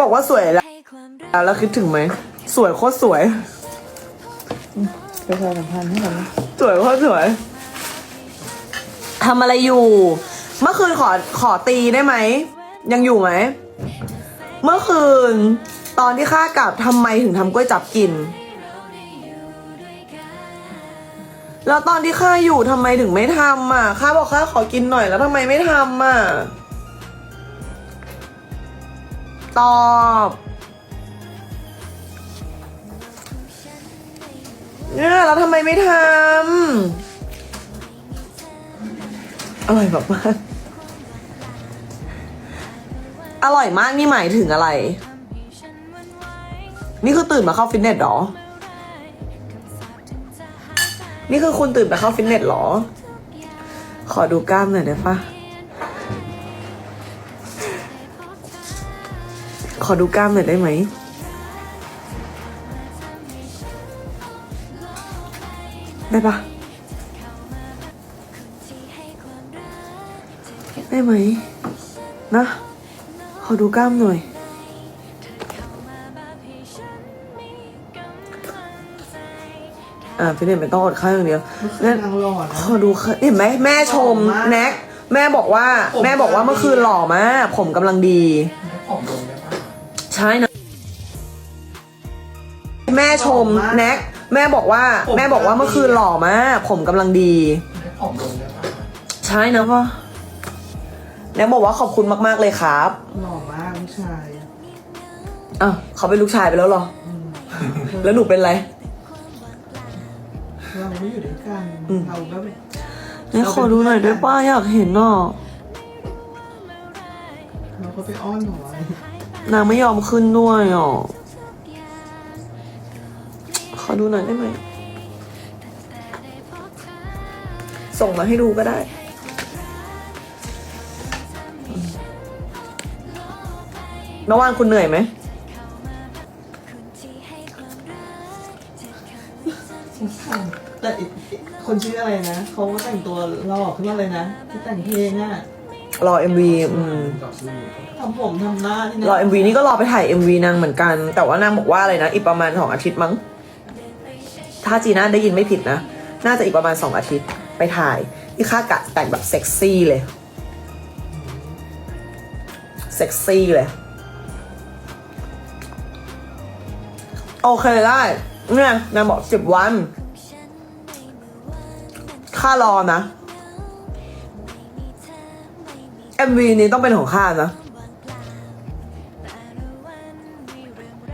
บอกว่าสวยแล้ว แล้วคิดถึงไหม สวยโคตรสวยประชาสัมพันธ์ให้เรานะสวยโคตรสวยทำอะไรอยู่ เมื่อคืนขอขอตีได้ไหม ยังอยู่ไหม เมื่อคืน ตอนที่ข้ากลับทำไมถึงทำกล้วยจับกิน แล้วตอนที่ข้าอยู่ทำไมถึงไม่ทำอะข้าบอกข้าขอกินหน่อยแล้วทำไมไม่ทำอะ ตอบ เนี่ยแล้วทำไมไม่ทำอร่อยแบบมากอร่อยมากนี่หมายถึงอะไร นี่คือตื่นมาเข้าฟิตเนสเหรอ นี่คือคุณตื่นไปเข้าฟิตเนสเหรอ ขอดูกล้ามหน่อยได้ปะ ขอดูกล้ามหน่อยได้ไหม ได้ปะได้ไหม นะ ขอดูกล้ามหน่อยอ่าฟิตเนสไม่ต้องอดข้าวอย่างเดียวนั่งั้นนนางหล่อนะขอดูค่ะเห็นไหมแม่ชมหล่อมากแน็กแม่บอกว่าผมแม่บอกว่าเมื่อคืนหล่อมาก ผมกำลังดีผอมลงได้ปะ ใช่นะแม่ชมหล่อมากแน็กแม่บอกว่าผมแม่บอกว่าเมื่อคืนหล่อมากผมกำลังดี ผอมลงได้ปะใช่นะพ่อแน็กบอกว่าขอบคุณมาก ๆ เลยครับหล่อมากผู้ชายอ้าวเขาเป็นลูกชายไปแล้วเหรอ อืมแล้วหนูเป็นไร เราไม่อยู่ด้วยกันอืม เราก็แบบแน็กขอดูหน่อยได้ป้าอยากเห็นน่ะเราก็ไปอ้อนหน่อย นางไม่ยอมขึ้นด้วยอะขอดูหน่อยได้ไหม ส่งมาให้ดูก็ได้เมื่อวานคุณเหนื่อยไหมแต่คนชื่ออะไรนะ เขาก็แต่งตัวหล่อขึ้นมาเลยนะที่แต่งเพลงอะ รอ MV อืมทำผมทำหน้าที่รอ MV นี่ก็รอไปถ่าย MV นางเหมือนกัน แต่ว่านางบอกว่าอะไรนะ อีกประมาณสองอาทิตย์มั้ง ถ้าจีน่าได้ยินไม่ผิดนะ น่าจะอีกประมาณสองอาทิตย์ไปถ่ายที่ค่ากะแต่งแบบเซ็กซี่เลย เซ็กซี่เลย โอเคได้เนี่ยนางบอกสิบวัน ค่ารอนะ MV นี้ต้องเป็นของข้านะ